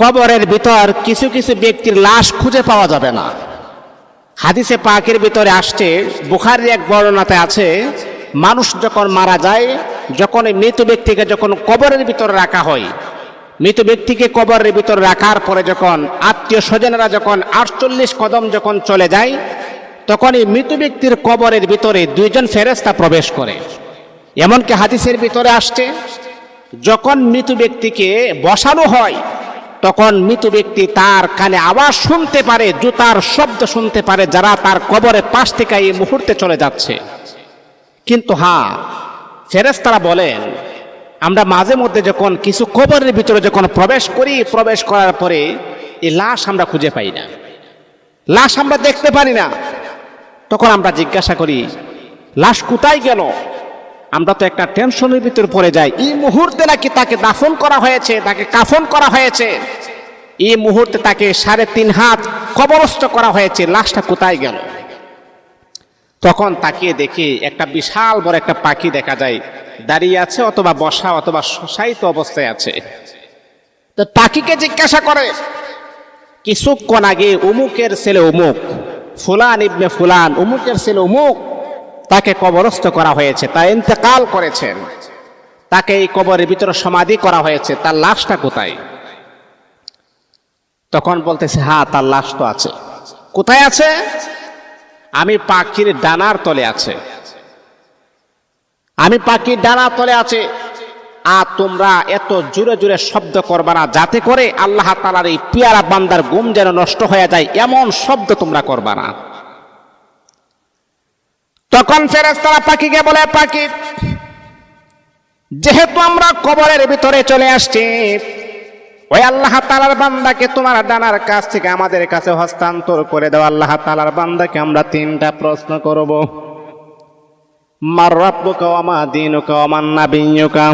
কবরের ভিতর কিছু কিছু ব্যক্তির লাশ খুঁজে পাওয়া যাবে না। হাদিসে পাকের ভিতরে আসছে, বুখারির এক বর্ণনাতে আছে, মানুষ যখন মারা যায়, যখন এই মৃত ব্যক্তিকে যখন কবরের ভিতরে রাখা হয়, মৃত ব্যক্তিকে কবরের ভিতরে রাখার পরে যখন আত্মীয় স্বজনেরা যখন আটচল্লিশ কদম যখন চলে যায়, তখন এই মৃত ব্যক্তির কবরের ভিতরে দুইজন ফেরেস্তা প্রবেশ করে। এমনকি হাদিসের ভিতরে আসছে, যখন মৃত ব্যক্তিকে বসানো হয় তখন মৃত ব্যক্তি তার কানে আওয়াজ শুনতে পারে, জুতার শব্দ শুনতে পারে, যারা তার কবরের পাশ থেকে এই মুহূর্তে চলে যাচ্ছে। কিন্তু হ্যাঁ ফেরেস্তারা বলেন, আমরা মাঝে মধ্যে যখন কিছু কবরের ভিতরে যখন প্রবেশ করি, প্রবেশ করার পরে এই লাশ আমরা খুঁজে পাই না। লাশ আমরা দেখতে পারি না। তখন আমরা জিজ্ঞাসা করি, লাশ কোথায় গেল? আমরা তো একটা টেনশনের ভিতর পড়ে যাই। এই মুহূর্তে নাকি তাকে দাফন করা হয়েছে, তাকে কাফন করা হয়েছে। এই মুহূর্তে তাকে সাড়ে তিন হাত কবরস্থ করা হয়েছে, লাশটা কোথায় গেল? তখন তাকিয়ে দেখি একটা বিশাল বড় একটা পাখি দেখা যায়। দাঁড়িয়ে আছে অথবা বসা অথবা শশায়িত অবস্থায় আছে। তো পাখিকে জিজ্ঞাসা করে, কিছুক্ষণ আগে উমুকের ছেলে উমুক ফুলান ইবনে ফুলান উমুকের ছেলে উমুক তাকে কবরস্থ করা হয়েছে তা ইন্তেকাল করেছেন। তাকে এই কবরের ভিতরে সমাধি করা হয়েছে, তার লাশটা কোথায়? তখন বলতেছে হ্যাঁ তার লাশ তো আছে। কোথায় আছে? আমি পাখির ডানার তলে আছে। আমি পাখির ডানার তলে আছে। আর তোমরা এত জোরে জোরে শব্দ করবা না, যাতে করে আল্লাহ তালার এই পিয়ারা বান্দার গুম যেন নষ্ট হয়ে যায়, এমন শব্দ তোমরা করবা না। তখন ফেরেস্তারা পাখিকে বলে, পাখি, যেহেতু আমরা কবরের ভিতরে চলে আসছি, ওই আল্লাহ তালার বান্দাকে তোমার ডানার কাছ থেকে আমাদের কাছে হস্তান্তর করে দাও। আল্লাহ তালার বান্দাকে আমরা তিনটা প্রশ্ন করব। মার রব্বুকা ওমা দিনুকা ওমান নাবিয়্যুকা।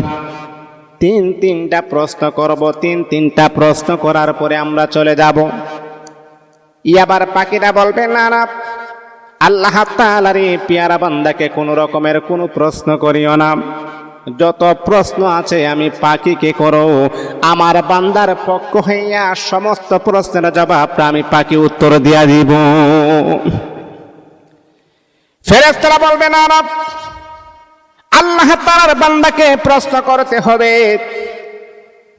তিন তিনটা প্রশ্ন করব। তিন তিনটা প্রশ্ন করার পরে আমরা চলে যাব। ইয়াবার পাখিটা বলবে, না না আল্লাহ তালার পেয়ারা বান্দাকে কোনো রকমের কোনো প্রশ্ন করিও না। যত প্রশ্ন আছে আমি পাখিকে করো। আমার বান্দার পক্ষ হইয়া সমস্ত প্রশ্নের জবাবটা আমি পাখি উত্তর দিয়া দিব। ফেরেস্তারা বলবে, না আল্লাহ তালার বান্দাকে প্রশ্ন করতে হবে।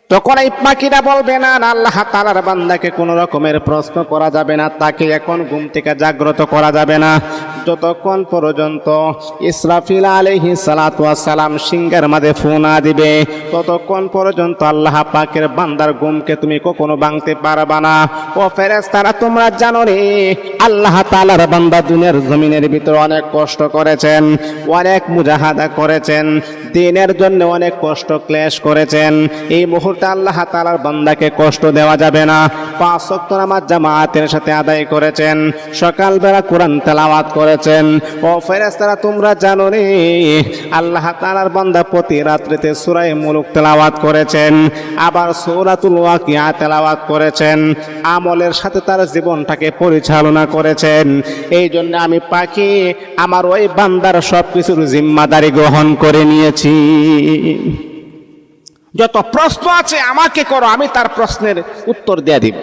তখন এই পাখিরা বলবে না, আল্লাহ তালার বান্দাকে কোনো রকমের প্রশ্ন করা যাবে না। তাকে এখন ঘুম থেকে জাগ্রত করা যাবে না। যতক্ষণ পর্যন্ত ইসরাফিল আলহি সালাম সিংহের মাঝে ফোনা দিবে, ততক্ষণ পর্যন্ত আল্লাহ পাকের বান্দার গুমকে তুমি কখনো ভাঙতে পারবা না। ও ফেরেস্তারা তোমরা জানো রে আল্লাহ তালার বান্দা দুনিয়ার জমিনের ভিতরে অনেক কষ্ট করেছেন, অনেক মুজাহাদা করেছেন, দিনের জন্য অনেক কষ্ট ক্লেশ করেছেন। এই মুহূর্তে আল্লাহ তালার বান্দাকে কষ্ট দেওয়া যাবে না। পাঁচ শক্ত নামাজ জামাতের সাথে আদায় করেছেন। সকালবেলা কোরআন তেলাওয়াত করেছেন। ও ফেরেস্তারা তোমরা জানো রে আল্লাহ তালার বান্দা প্রতি রাত্রিতে সুরাই মুলুক তেলাওয়াত করেছেন, আবার সৌরাতুল ওয়াকিয়া তেলাওয়াত করেছেন, আমলের সাথে তার জীবনটাকে পরিচালনা করেছেন। এই জন্য আমি পাখি, আমার ওই বান্দার সব কিছুর জিম্মাদারি গ্রহণ করে নিয়েছি। যত প্রশ্ন আছে আমাকে করো, আমি তার প্রশ্নের উত্তর দেয়া দিব।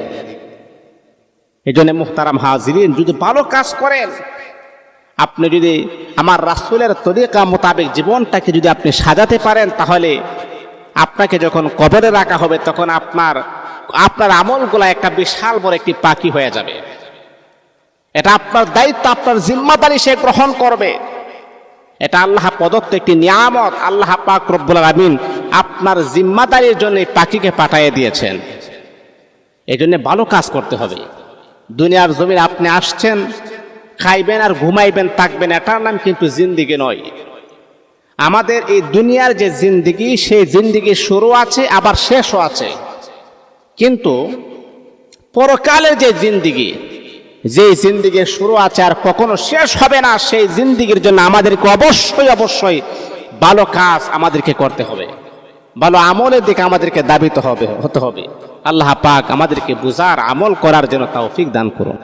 এই জন্য মুখতারাম হাজিরিন, যদি ভালো কাজ করেন আপনি যদি আমার রাসুলের তরিকা মোতাবেক জীবনটাকে যদি আপনি সাজাতে পারেন, তাহলে আপনাকে যখন কবরে রাখা হবে, তখন আপনার আপনার আমলগুলা একটা বিশাল বড় একটি পাখি হয়ে যাবে। এটা আপনার দায়িত্ব, আপনার জিম্মাদারি সে গ্রহণ করবে। এটা আল্লাহ প্রদত্ত একটি নিয়ামত, আল্লাহ পাক রব্বুল আমিন আপনার জিম্মাদারির জন্য এই পাখিকে পাঠিয়ে দিয়েছেন। এই জন্য ভালো কাজ করতে হবে। দুনিয়ার জমির আপনি আসছেন খাইবেন আর ঘুমাইবেন, থাকবেন, এটার নাম কিন্তু জিন্দিগি নয়। আমাদের এই দুনিয়ার যে জিন্দিগি, সেই জিন্দিগির শুরু আছে, আবার শেষও আছে। কিন্তু পরকালের যে জিন্দিগি যে জিন্দিগির শুরু আছে আর কখনো শেষ হবে না, সেই জিন্দিগির জন্য আমাদেরকে অবশ্যই অবশ্যই ভালো কাজ আমাদেরকে করতে হবে। ভালো আমলের দিকে আমাদেরকে দাবিত হবে, হতে হবে। আল্লাহ পাক আমাদেরকে বুঝার, আমল করার জন্য তৌফিক দান করুন।